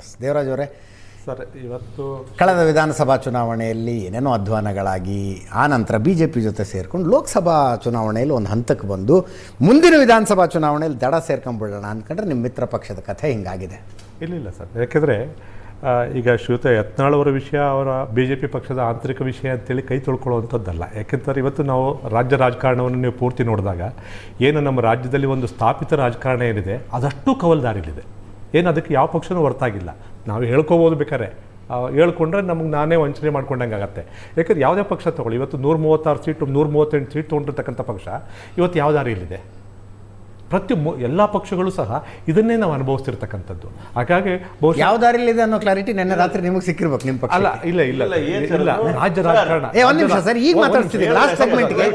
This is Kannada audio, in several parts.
ಎಸ್ ದೇವರಾಜ್ ಅವರೇ. ಸರ್ ಇವತ್ತು ಕಳೆದ ವಿಧಾನಸಭಾ ಚುನಾವಣೆಯಲ್ಲಿ ಏನೇನೋ ಅಧ್ವಾನಗಳಾಗಿ ಆ ನಂತರ ಬಿ ಜೆ ಪಿ ಜೊತೆ ಸೇರ್ಕೊಂಡು ಲೋಕಸಭಾ ಚುನಾವಣೆಯಲ್ಲಿ ಒಂದು ಹಂತಕ್ಕೆ ಬಂದು ಮುಂದಿನ ವಿಧಾನಸಭಾ ಚುನಾವಣೆಯಲ್ಲಿ ದಡ ಸೇರ್ಕೊಂಡ್ಬಿಡೋಣ ಅಂದ್ಕೊಂಡ್ರೆ ನಿಮ್ಮ ಮಿತ್ರ ಪಕ್ಷದ ಕಥೆ ಹಿಂಗಾಗಿದೆ. ಇಲ್ಲ ಸರ್. ಯಾಕೆಂದರೆ ಈಗ ಶ್ರೀಯುತ ಯತ್ನಾಳ್ ಅವರ ವಿಷಯ ಅವರ ಬಿ ಜೆ ಪಿ ಪಕ್ಷದ ಆಂತರಿಕ ವಿಷಯ ಅಂತೇಳಿ ಕೈ ತೊಳ್ಕೊಳ್ಳುವಂಥದ್ದಲ್ಲ. ಯಾಕೆಂತಾರೆ ಇವತ್ತು ನಾವು ರಾಜ್ಯ ರಾಜಕಾರಣವನ್ನು ನೀವು ಪೂರ್ತಿ ನೋಡಿದಾಗ ಏನು ನಮ್ಮ ರಾಜ್ಯದಲ್ಲಿ ಒಂದು ಸ್ಥಾಪಿತ ರಾಜಕಾರಣ ಏನಿದೆ ಅದಷ್ಟು ಕವಲ್ದಾರಿಲಿದೆ. ಏನು ಅದಕ್ಕೆ ಯಾವ ಪಕ್ಷನೂ ಹೊರತಾಗಿಲ್ಲ. ನಾವು ಹೇಳ್ಕೋಬೋದು ಬೇಕಾದ್ರೆ. ಹೇಳ್ಕೊಂಡ್ರೆ ನಮಗೆ ನಾನೇ ವಂಚನೆ ಮಾಡ್ಕೊಂಡಂಗೆ ಆಗುತ್ತೆ. ಯಾಕಂದ್ರೆ ಯಾವುದೇ ಪಕ್ಷ ತೊಗೊಳ್ಳಿ, ಇವತ್ತು ನೂರ ಮೂವತ್ತಾರು ಸೀಟು ನೂರ ಮೂವತ್ತೆಂಟು ಸೀಟ್ ತೊಗೊಂಡಿರ್ತಕ್ಕಂಥ ಪಕ್ಷ, ಇವತ್ತು ಯಾವ ದಾರಿಯಲ್ಲಿದೆ ಪ್ರತಿ ಮು ಎಲ್ಲ ಪಕ್ಷಗಳು ಸಹ ಇದನ್ನೇ ನಾವು ಅನುಭವಿಸ್ತಿರ್ತಕ್ಕಂಥದ್ದು. ಹಾಗಾಗಿ ಬಹುಶಃ ಯಾವ ದಾರಿಲಿದೆ ಅನ್ನೋ ಕ್ಲಾರಿಟಿ ನಿನ್ನೆ ರಾತ್ರಿ ನಿಮಗೆ ಸಿಕ್ಕಿರ್ಬೇಕು ನಿಮ್ಮ ಪಕ್ಷ ಅಲ್ಲ ಇಲ್ಲ ಇಲ್ಲ. ಇಲ್ಲ? ರಾಜ್ಯ ರಾಜಕಾರಣ. ಏ ಒಂದ್ ನಿಮಿಷ ಸರ್ ಈಗ ಮಾತಾಡ್ತಿದ್ದೀವಿ ಲಾಸ್ಟ್ ಸೆಗ್ಮೆಂಟ್ಗೆ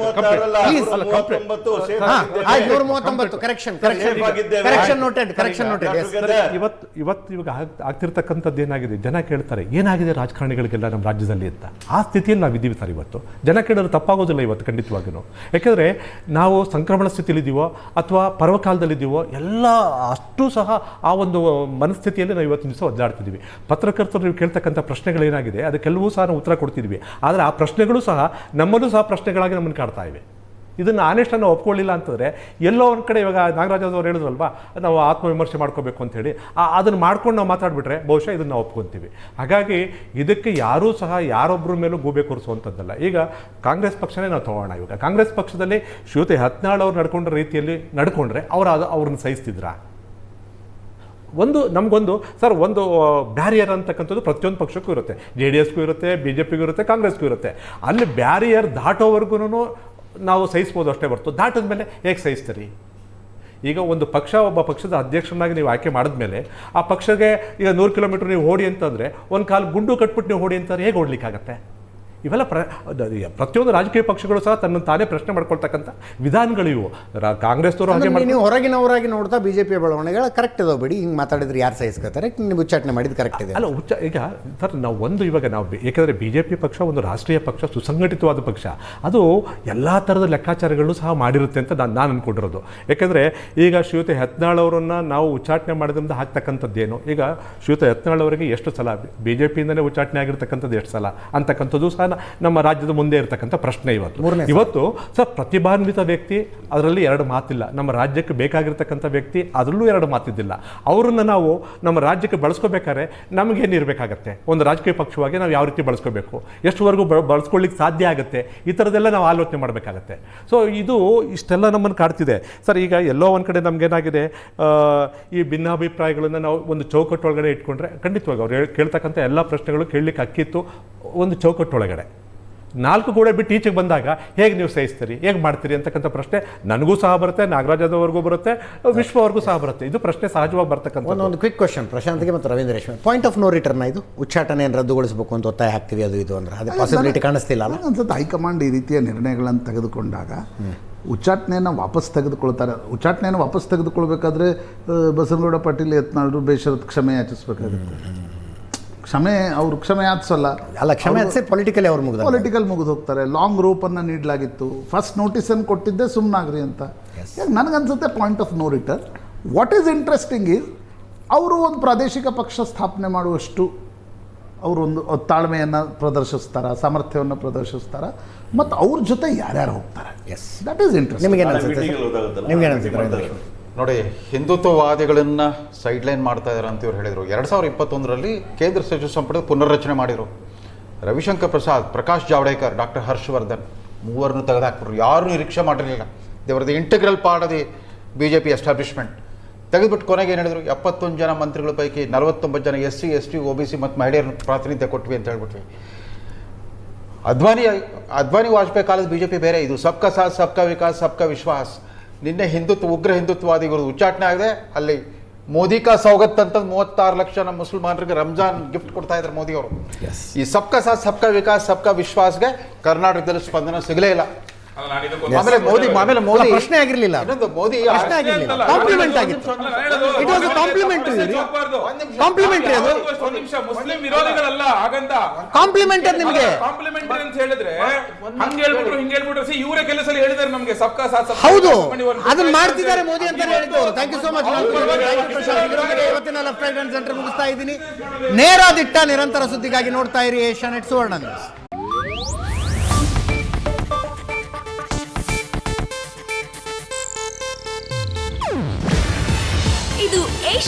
ನೂರ ಮೂವತ್ತೊಂಬತ್ತು correction correction correction noted correction noted yes ಇವತ್ತು ಇವತ್ತು ಇವಾಗ ಆಗ್- ಆಗ್ತಿರ್ತಕ್ಕಂಥದ್ದು ಏನಾಗಿದೆ? ಜನ ಕೇಳ್ತಾರೆ ಏನಾಗಿದೆ ರಾಜಕಾರಣಿಗಳಿಗೆಲ್ಲ ನಮ್ಮ ರಾಜ್ಯದಲ್ಲಿ ಅಂತ. ಆ ಸ್ಥಿತಿಯಲ್ಲಿ ನಾವು ಇದ್ದೀವಿ ಸರ್ ಇವತ್ತು. ಜನ ಕೇಳೋದು ತಪ್ಪಾಗೋದಿಲ್ಲ ಇವತ್ತು ಖಂಡಿತವಾಗಿಯೂ ಯಾಕೆಂದರೆ ನಾವು ಸಂಕ್ರಮಣ ಸ್ಥಿತಿಲಿದ್ದೀವೋ ಅಥವಾ ಪರ್ವಕಾಲದಲ್ಲಿದ್ದೀವೋ ಎಲ್ಲ ಅಷ್ಟು ಸಹ ಆ ಒಂದು ಮನಸ್ಥಿತಿಯಲ್ಲಿ ನಾವು ಇವತ್ತಿನ ದಿವಸ ಒದ್ದಾಡ್ತಿದ್ದೀವಿ. ಪತ್ರಕರ್ತರು ನೀವು ಕೇಳ್ತಕ್ಕಂಥ ಪ್ರಶ್ನೆಗಳೇನಾಗಿದೆ ಅದಕ್ಕೆಲ್ಲವೂ ಸಹ ನಾವು ಉತ್ತರ ಕೊಡ್ತಿದ್ವಿ ಆದರೆ ಆ ಪ್ರಶ್ನೆಗಳು ಸಹ ನಮ್ಮಲ್ಲೂ ಸಹ ಪ್ರಶ್ನೆಗಳಾಗಿ ನಮ್ಮನ್ನು ಕಾಡ್ತಾ ಇವೆ. ಇದನ್ನು ಆನೆಸ್ಟ್ ನಾವು ಒಪ್ಕೊಳ್ಳಿಲ್ಲ ಅಂತಂದರೆ ಎಲ್ಲೋ ಒಂದು ಕಡೆ ಇವಾಗ ನಾಗರಾಜ್ ಹೇಳಿದ್ರಲ್ವ ಹೇಳಿದ್ರಲ್ವಾ, ನಾವು ಆತ್ಮವಿಮರ್ಶೆ ಮಾಡ್ಕೋಬೇಕು ಅಂತೇಳಿ ಅದನ್ನು ಮಾಡ್ಕೊಂಡು ನಾವು ಮಾತಾಡಿಬಿಟ್ರೆ ಬಹುಶಃ ಇದನ್ನು ನಾವು ಒಪ್ಕೊತೀವಿ. ಹಾಗಾಗಿ ಇದಕ್ಕೆ ಯಾರೂ ಸಹ ಯಾರೊಬ್ಬರ ಮೇಲೂ ಗೂಬೆ ಕೂರಿಸುವಂಥದ್ದಲ್ಲ ಈಗ ಕಾಂಗ್ರೆಸ್ ಪಕ್ಷನೇ ನಾವು ತಗೋಣ ಇವಾಗ. ಕಾಂಗ್ರೆಸ್ ಪಕ್ಷದಲ್ಲಿ ಶ್ರೀಯುತ ಹತ್ನಾಳ್ ಅವ್ರು ನಡ್ಕೊಂಡ ರೀತಿಯಲ್ಲಿ ನಡ್ಕೊಂಡ್ರೆ ಅವರು ಅದು, ಅವ್ರನ್ನ ಸಹಿಸ್ತಿದ್ರಾ? ಒಂದು, ನಮಗೊಂದು, ಸರ್, ಒಂದು ಬ್ಯಾರಿಯರ್ ಅಂತಕ್ಕಂಥದ್ದು ಪ್ರತಿಯೊಂದು ಪಕ್ಷಕ್ಕೂ ಇರುತ್ತೆ. ಜೆ ಡಿ ಎಸ್ಗೂ ಇರುತ್ತೆ, ಬಿ ಜೆ ಪಿಗೂ ಇರುತ್ತೆ, ಕಾಂಗ್ರೆಸ್ಗೂ ಇರುತ್ತೆ. ಅಲ್ಲಿ ಬ್ಯಾರಿಯರ್ ದಾಟೋವರೆಗೂ ನಾವು ಸಹಿಸ್ಬೋದು ಅಷ್ಟೇ ಬರ್ತು ದಾಟದ ಮೇಲೆ ಹೇಗೆ ಸಹಿಸ್ತೀರಿ? ಈಗ ಒಂದು ಪಕ್ಷ, ಒಬ್ಬ ಪಕ್ಷದ ಅಧ್ಯಕ್ಷನಾಗಿ ನೀವು ಆಯ್ಕೆ ಮಾಡಿದ ಮೇಲೆ ಆ ಪಕ್ಷಕ್ಕೆ ಈಗ ನೂರು ಕಿಲೋಮೀಟ್ರ್ ನೀವು ಓಡಿ ಅಂತಂದರೆ ಒಂದು ಕಾಲು ಗುಂಡು ಕಟ್ಬಿಟ್ಟು ನೀವು ಓಡಿ ಅಂತಾರೆ ಹೇಗೆ ಓಡ್ಲಿಕ್ಕಾಗತ್ತೆ? ಇವೆಲ್ಲ ಪ್ರ ಪ್ರತಿಯೊಂದು ರಾಜಕೀಯ ಪಕ್ಷಗಳು ಸಹ ತನ್ನ ತಾನೇ ಪ್ರಶ್ನೆ ಮಾಡ್ಕೊಳ್ತಕ್ಕಂಥ ವಿಧಾನಗಳು ಇವು. ಕಾಂಗ್ರೆಸ್ನವರು ಹಾಗೆ ನೀವು ಹೊರಗಿನವರಾಗಿ ನೋಡ್ತಾ ಪಿ ಬೆಳವಣಿಗೆಗಳ ಕರೆಕ್ಟ್ ಇದಾವೆ ಬಿಡಿ. ಹಿಂಗೆ ಮಾತಾಡಿದ್ರೆ ಯಾರು ಸಹಿಸ್ಕೋತಾರೆ? ನೀವು ಉಚ್ಚಾಟನೆ ಮಾಡಿದ್ದು ಕರೆಕ್ಟ್ ಇದೆ ಅಲ್ಲ ಉಚ್ಚ ಈಗ ಸರ್ ನಾವು ಒಂದು ಇವಾಗ ನಾವು ಏಕೆಂದರೆ ಬಿ ಜೆ ಪಿ ಪಕ್ಷ ಒಂದು ರಾಷ್ಟ್ರೀಯ ಪಕ್ಷ ಸುಸಂಘಟಿತವಾದ ಪಕ್ಷ. ಅದು ಎಲ್ಲ ಥರದ ಲೆಕ್ಕಾಚಾರಗಳು ಸಹ ಮಾಡಿರುತ್ತೆ ಅಂತ ನಾನು ನಾನು ಅಂದ್ಕೊಂಡಿರೋದು ಏಕೆಂದರೆ ಈಗ ಶ್ರೀಯುತ ಹೆತ್ನಾಳವರನ್ನು ಅವರನ್ನು ನಾವು ಉಚ್ಚಾಟನೆ ಮಾಡೋದ್ರಿಂದ ಹಾಕ್ತಕ್ಕಂಥದ್ದೇನು ಈಗ ಶ್ರೀಯುತ ಹೆತ್ನಾಳ್ ಅವರಿಗೆ ಎಷ್ಟು ಸಲ ಬಿ ಜೆ ಪಿಯಿಂದಲೇ ಉಚ್ಚಾಟನೆ ಆಗಿರ್ತಕ್ಕಂಥದ್ದು ಎಷ್ಟು ಸಲ? ಅಂತಕ್ಕಂಥದ್ದು ಸಹ ನಮ್ಮ ರಾಜ್ಯದ ಮುಂದೆ ಇರತಕ್ಕಂಥ ಪ್ರಶ್ನೆ ಇವತ್ತು. ಇವತ್ತು ಸರ್ ಪ್ರತಿಭಾನ್ವಿತ ವ್ಯಕ್ತಿ ಅದರಲ್ಲಿ ಎರಡು ಮಾತಿಲ್ಲ. ನಮ್ಮ ರಾಜ್ಯಕ್ಕೆ ಬೇಕಾಗಿರ್ತಕ್ಕಂಥ ವ್ಯಕ್ತಿ ಅದರಲ್ಲೂ ಎರಡು ಮಾತಿದ್ದಿಲ್ಲ. ಅವರನ್ನು ನಾವು ನಮ್ಮ ರಾಜ್ಯಕ್ಕೆ ಬಳಸ್ಕೋಬೇಕಾದ್ರೆ ನಮಗೇನು ಇರಬೇಕಾಗತ್ತೆ? ಒಂದು ರಾಜಕೀಯ ಪಕ್ಷವಾಗಿ ನಾವು ಯಾವ ರೀತಿ ಬಳಸ್ಕೋಬೇಕು? ಎಷ್ಟುವರೆಗೂ ಬಳಸ್ಕೊಳ್ಳಿಕ್ಕೆ ಸಾಧ್ಯ ಆಗುತ್ತೆ? ಈ ಥರದೆಲ್ಲ ನಾವು ಆಲೋಚನೆ ಮಾಡಬೇಕಾಗತ್ತೆ. ಸೊ ಇದು ಇಷ್ಟೆಲ್ಲ ನಮ್ಮನ್ನು ಕಾಡ್ತಿದೆ. ಸರ್ ಈಗ ಎಲ್ಲೋ ಒಂದು ಕಡೆ ನಮಗೇನಾಗಿದೆ? ಈ ಭಿನ್ನಾಭಿಪ್ರಾಯಗಳನ್ನು ನಾವು ಒಂದು ಚೌಕಟ್ಟೊಳಗಡೆ ಇಟ್ಕೊಂಡ್ರೆ ಖಂಡಿತವಾಗಿ ಅವ್ರು ಕೇಳ್ತಕ್ಕಂಥ ಎಲ್ಲ ಪ್ರಶ್ನೆಗಳು ಕೇಳಲಿಕ್ಕೆ ಅಕ್ಕಿತ್ತು ಒಂದು ಚೌಕಟ್ಟೊಳಗಡೆ. ನಾಲ್ಕು ಕೂಡ ಬಿಟ್ಟು ಈಚೆಗೆ ಬಂದಾಗ ಹೇಗೆ ನೀವು ಸಹಿಸ್ತೀರಿ ಹೇಗೆ ಮಾಡ್ತೀರಿ ಅಂತಕ್ಕಂಥ ಪ್ರಶ್ನೆ ನನಗೂ ಸಹ ಬರುತ್ತೆ ನಾಗರಾಜದವರೆಗೂ ಬರುತ್ತೆ ವಿಶ್ವವರೆಗೂ ಸಹ ಬರುತ್ತೆ. ಇದು ಪ್ರಶ್ನೆ ಸಹಜವಾಗಿ ಬರ್ತಕ್ಕಂಥ ಒಂದು ಒಂದು ಕ್ವಿಕ್ ಕ್ವಶನ್ ಪ್ರಶಾಂತ್ಗೆ ಮತ್ತು ರವೀಂದ್ರ ರೇಷ್ಮೆ ಪಾಯಿಂಟ್ ಆಫ್ ನೋ ರಿಟರ್ನ್ ಇದು? ಉಚ್ಚಾಟನೆ ಏನು ರದ್ದುಗೊಳಿಸಬೇಕು ಅಂತ ಒತ್ತಾಯ ಹಾಕ್ತೀವಿ ಅದು ಇದು ಅಂದ್ರೆ. ಅದೇ ಪಾಸಿಬಿಲಿಟಿ ಕಾಣಿಸ್ತಿಲ್ಲ ಅಲ್ಲ? ಅನ್ಸುತ್ತೆ ಹೈಕಮಾಂಡ್ ಈ ರೀತಿಯ ನಿರ್ಣಯಗಳನ್ನು ತೆಗೆದುಕೊಂಡಾಗ ಉಚ್ಚಾಟನೆಯನ್ನು ವಾಪಸ್ ತೆಗೆದುಕೊಳ್ತಾರೆ. ಉಚ್ಚಾಟನೆಯನ್ನು ವಾಪಸ್ ತೆಗೆದುಕೊಳ್ಬೇಕಾದ್ರೆ ಬಸನಗೌಡ ಬಸವನಗೌಡ ಪಾಟೀಲ್ ಯತ್ನಾಳರು ಬೇಷರತ್ ಕ್ಷಮೆ ಯಾಚಿಸ್ಬೇಕಾಗುತ್ತೆ. ಕ್ಷಮೆ ಅವರು ಕ್ಷಮೆ ಯಾಚಿಸಲ್ಲ ಅಲ್ಲ ಕ್ಷಮೆ ಅನ್ಸಿ ಪೊಲಿಟಿಕಲಿ ಅವ್ರು ಮುಗಿದ ಪೊಲಿಟಿಕಲ್ ಮುಗಿದು ಹೋಗ್ತಾರೆ. ಲಾಂಗ್ ರೂಪನ್ನು ನೀಡಲಾಗಿತ್ತು. ಫಸ್ಟ್ ನೋಟಿಸನ್ನು ಕೊಟ್ಟಿದ್ದೆ ಸುಮ್ಮನಾಗ್ರಿ ಅಂತ. ಯಾಕೆ ನನಗನ್ಸುತ್ತೆ point of no return what is interesting is ಅವರು ಒಂದು ಪ್ರಾದೇಶಿಕ ಪಕ್ಷ ಸ್ಥಾಪನೆ ಮಾಡುವಷ್ಟು ಅವರೊಂದು ಒಂದು ತಾಳ್ಮೆಯನ್ನು ಪ್ರದರ್ಶಿಸ್ತಾರ ಸಾಮರ್ಥ್ಯವನ್ನು ಪ್ರದರ್ಶಿಸ್ತಾರ ಮತ್ತು ಅವ್ರ ಜೊತೆ ಯಾರ್ಯಾರು ಹೋಗ್ತಾರೆ? ಎಸ್ ದಟ್ ಈಸ್ ಇಂಟ್ರೆಸ್ಟ್ ನಿಮಗೆ ನಾಳೆ ನೋಡಿ, ಹಿಂದುತ್ವವಾದಿಗಳನ್ನ ಸೈಡ್ ಲೈನ್ ಮಾಡ್ತಾ ಇದ್ದಾರೆ ಅಂತ ಇವ್ರು ಹೇಳಿದರು. ಎರಡು ಸಾವಿರದ ಇಪ್ಪತ್ತೊಂದರಲ್ಲಿ ಕೇಂದ್ರ ಸಚಿವ ಸಂಪುಟದ ಪುನರ್ರಚನೆ ಮಾಡಿದರು. ರವಿಶಂಕರ್ ಪ್ರಸಾದ್, ಪ್ರಕಾಶ್ ಜಾವಡೇಕರ್ ಡಾಕ್ಟರ್ ಹರ್ಷವರ್ಧನ್ ಮೂವರನ್ನು ತೆಗೆದುಹಾಕ್ಬಿಟ್ರು ಯಾರೂ ನಿರೀಕ್ಷೆ ಮಾಡಿರಲಿಲ್ಲ. ದೇವರದ integral part of the B J P establishment ತೆಗೆದುಬಿಟ್ಟು ಕೊನೆಗೆ ಏನು ಹೇಳಿದ್ರು? ಎಪ್ಪತ್ತೊಂದು ಜನ ಮಂತ್ರಿಗಳ ಪೈಕಿ ನಲವತ್ತೊಂಬತ್ತು ಜನ S C, S T, O B C ಮತ್ತು ಮಹಿಳೆಯರನ್ನು ಪ್ರಾತಿನಿಧ್ಯ ಕೊಟ್ವಿ ಅಂತ ಹೇಳ್ಬಿಟ್ವಿ. ಅದ್ವಾನಿ ಅದ್ವಾನಿ ವಾಜಪೇಯಿ ಕಾಲದ ಬಿ ಜೆ ಪಿ ಬೇರೆ. ಇದು ಸಬ್ಕಾ ಸಾಥ್ ಸಬ್ಕಾ ವಿಕಾಸ್ ಸಬ್ಕಾ ವಿಶ್ವಾಸ್. ನಿನ್ನೆ ಹಿಂದುತ್ವ ಉಗ್ರ ಹಿಂದುತ್ವವಾದಿಗಳು ಉಚ್ಚಾಟನೆ ಆಗಿದೆ. ಅಲ್ಲಿ ಮೋದಿ ಕಾ ಸೌಗತ್ ಅಂತ ಮೂವತ್ತಾರು ಲಕ್ಷ ನಮ್ಮ ಮುಸಲ್ಮಾನರಿಗೆ ರಂಜಾನ್ ಗಿಫ್ಟ್ ಕೊಡ್ತಾ ಇದ್ದಾರೆ ಮೋದಿ ಅವರು ಈ ಸಬ್ಕಾ ಸಾಥ್ ಸಬ್ಕಾ ವಿಕಾಸ್ ಸಬ್ಕಾ ವಿಶ್ವಾಸ್ಗೆ ಕರ್ನಾಟಕದಲ್ಲಿ ಸ್ಪಂದನ ಸಿಗಲೇ ಇಲ್ಲ. ಆಮೇಲೆ ಮೋದಿ ಆಮೇಲೆ ಮೋದಿ ಪ್ರಶ್ನೆ ಆಗಿರ್ಲಿಲ್ಲ. ಅದು. ಇನ್ನೊಂದು ಮೋದಿ ಪ್ರಶ್ನೆ ಆಗಿರ್ಲಿಲ್ಲ. ಕಾಂಪ್ಲಿಮೆಂಟ್ ಆಗಿತ್ತು. It was complimentary complimentary complimentary ಅದು ಒಂದ್ ನಿಮಿಷ ಮುಸ್ಲಿಂ ವಿರೋಧಿಗಳಲ್ಲ ಹಾಗಂತ. ಕಾಂಪ್ಲಿಮೆಂಟ್ ಅದು ನಿಮಗೆ? ಕಾಂಪ್ಲಿಮೆಂಟರಿ ಅಂತ ಹೇಳಿದ್ರೆ ಹಂಗ ಹೇಳ್ಬಿಟ್ರು ಹಿಂಗ್ ಹೇಳ್ಬಿಟ್ರು. ಸಿ ಇವರೇ ಕೆಲಸ ಹೇಳಿದಾರೆ ನಮ್ಗೆ. ಸಬ್ಕಾ ಸಾಥ್ ಸಬ್ಕಾ ಹೌದು. ಅದನ್ನ ಮಾಡ್ತಿದ್ದಾರೆ ಮೋದಿ ಅಂತ ಹೇಳಿದ್ರು ಥ್ಯಾಂಕ್ ಯು ಸೋ ಮಚ್ ಇವತ್ತಿನ ಲೆಫ್ಟ್ ರೈಟ್ ಸೆಂಟರ್ ಮುಗಿಸ್ತಾ ಇದ್ದೀನಿ. ನೇರ ದಿಟ್ಟ ನಿರಂತರ ಸುದ್ದಿಗಾಗಿ ನೋಡ್ತಾ ಇರಿ Asianet Suvarna news